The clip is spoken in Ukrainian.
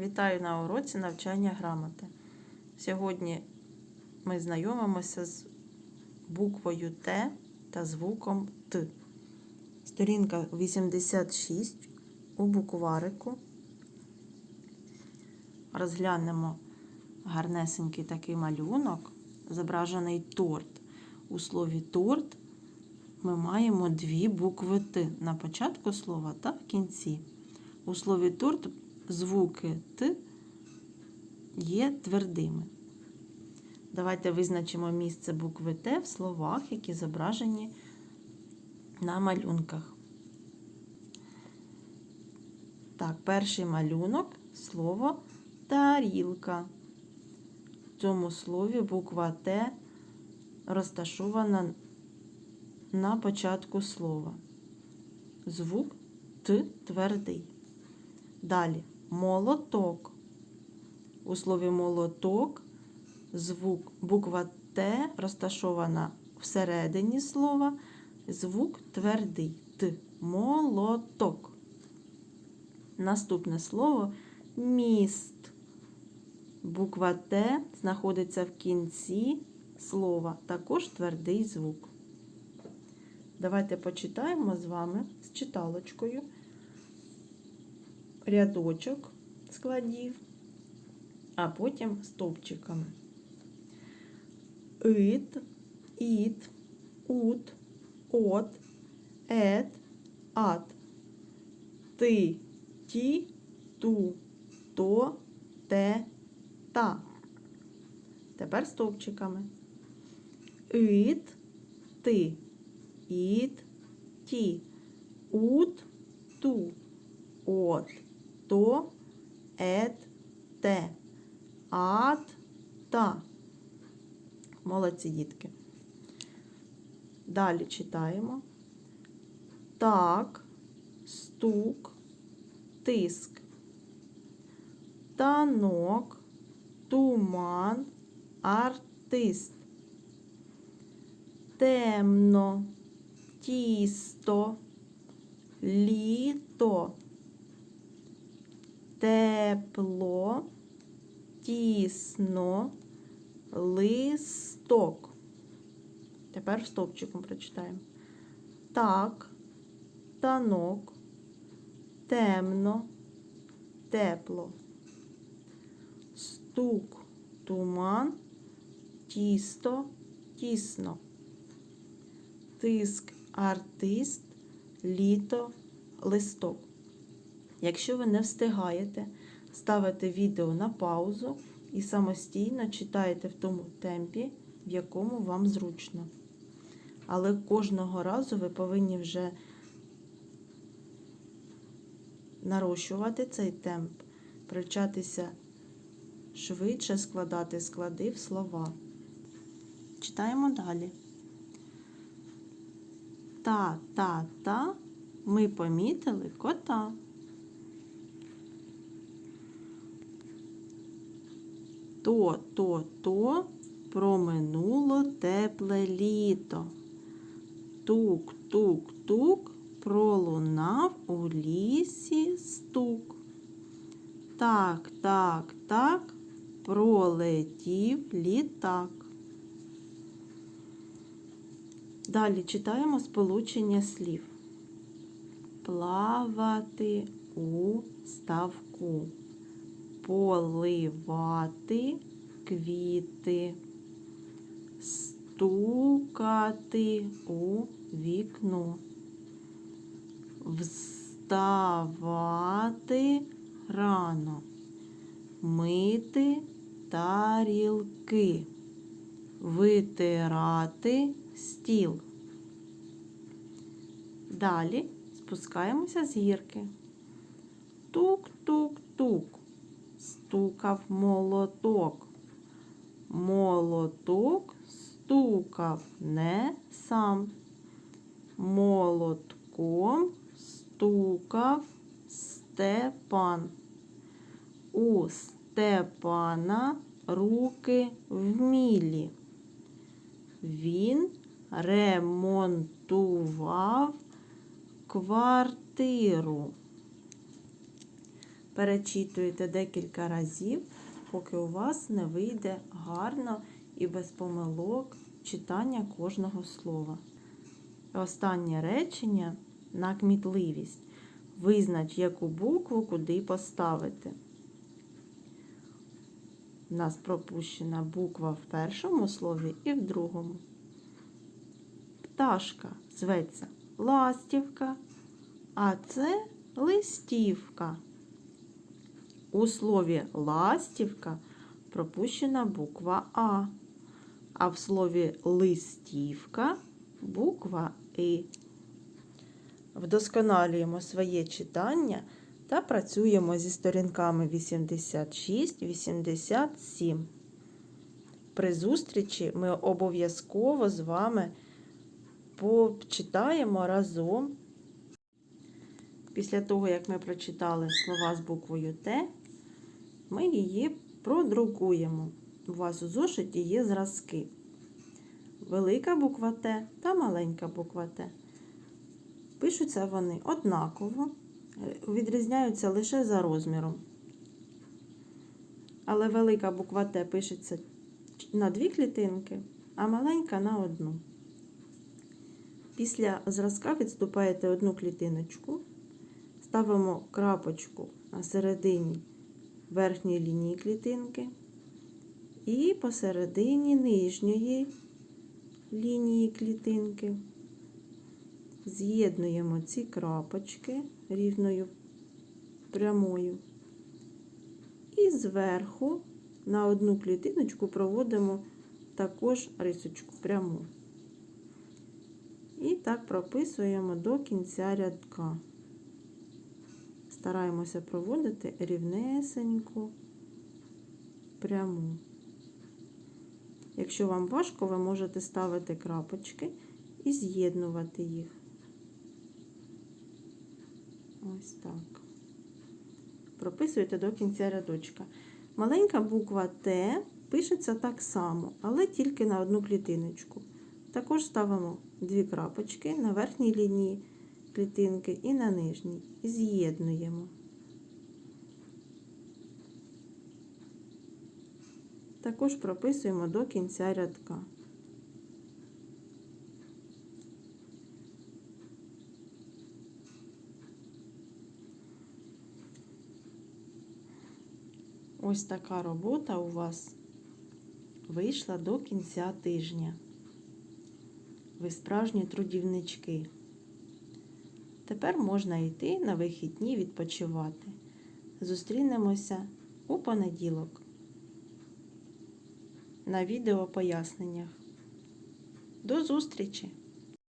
Вітаю на уроці навчання грамоти. Сьогодні ми знайомимося з буквою Т та звуком Т. Сторінка 86 у букварику. Розглянемо гарнесенький такий малюнок, зображений торт. У слові торт ми маємо дві букви Т на початку слова та в кінці. У слові торт звуки Т є твердими. Давайте визначимо місце букви Т в словах, які зображені на малюнках. Так, перший малюнок слово тарілка. В цьому слові буква Т розташована на початку слова. Звук Т твердий. Далі молоток. У слові молоток звук буква Т розташована всередині слова. Звук твердий Т. Молоток. Наступне слово міст. Буква Т знаходиться в кінці слова. Також твердий звук. Давайте почитаємо з вами з читалочкою рядочок складів, а потім стовпчиками. Ит, іт, ут, от, ет, ат. Ти, ті, ту, то, те, та. Тепер стовпчиками. Ит, ти, іт, ті, ут, ту, от, То, ет, те, ат, та. Молодці дітки. Далі читаємо. Так, стук, тиск, танок, туман, артист. Темно, тісто, літо, тепло, тісно, листок. Тепер стовпчиком прочитаємо. Так, танок, темно, тепло. Стук, туман, тісто, тісно. Тиск, артист, літо, листок. Якщо ви не встигаєте, ставите відео на паузу і самостійно читаєте в тому темпі, в якому вам зручно. Але кожного разу ви повинні вже нарощувати цей темп, привчатися швидше складати склади в слова. Читаємо далі. Та, та, та ми помітили кота. То, то, то проминуло тепле літо. Тук, тук, тук пролунав у лісі стук. Так, так, так пролетів літак. Далі читаємо сполучення слів. Плавати у ставку, поливати квіти, стукати у вікно, вставати рано, мити тарілки, витирати стіл. Далі спускаємося з гірки. Тук-тук-тук. Стукав молоток. Молоток стукав не сам. Молотком стукав Степан. У Степана руки вмілі. Він ремонтував квартиру. Перечитуєте декілька разів, поки у вас не вийде гарно і без помилок читання кожного слова. Останнє речення на кмітливість. Визнач, яку букву куди поставити. У нас пропущена буква в першому слові і в другому. Пташка зветься ластівка, а це листівка. У слові ластівка пропущена буква А, а в слові листівка буква І. Вдосконалюємо своє читання та працюємо зі сторінками 86-87. При зустрічі ми обов'язково з вами почитаємо разом. Після того, як ми прочитали слова з буквою Т, ми її продрукуємо. У вас у зошиті є зразки. Велика буква Т та маленька буква Т. Пишуться вони однаково, відрізняються лише за розміром. Але велика буква Т пишеться на дві клітинки, а маленька на одну. Після зразка відступаєте одну клітиночку, ставимо крапочку на середині верхньої лінії клітинки і посередині нижньої лінії клітинки. З'єднуємо ці крапочки рівною прямою. І зверху на одну клітиночку проводимо також рисочку пряму. І так прописуємо до кінця рядка. Стараємося проводити рівнесеньку пряму. Якщо вам важко, ви можете ставити крапочки і з'єднувати їх. Ось так. Прописуєте до кінця рядочка. Маленька буква Т пишеться так само, але тільки на одну клітиночку. Також ставимо дві крапочки на верхній лінії клітинки і на нижній. І з'єднуємо. Також прописуємо до кінця рядка. Ось така робота у вас вийшла до кінця тижня. Ви справжні трудівнички. Тепер можна йти на вихідні відпочивати. Зустрінемося у понеділок на відео поясненнях. До зустрічі!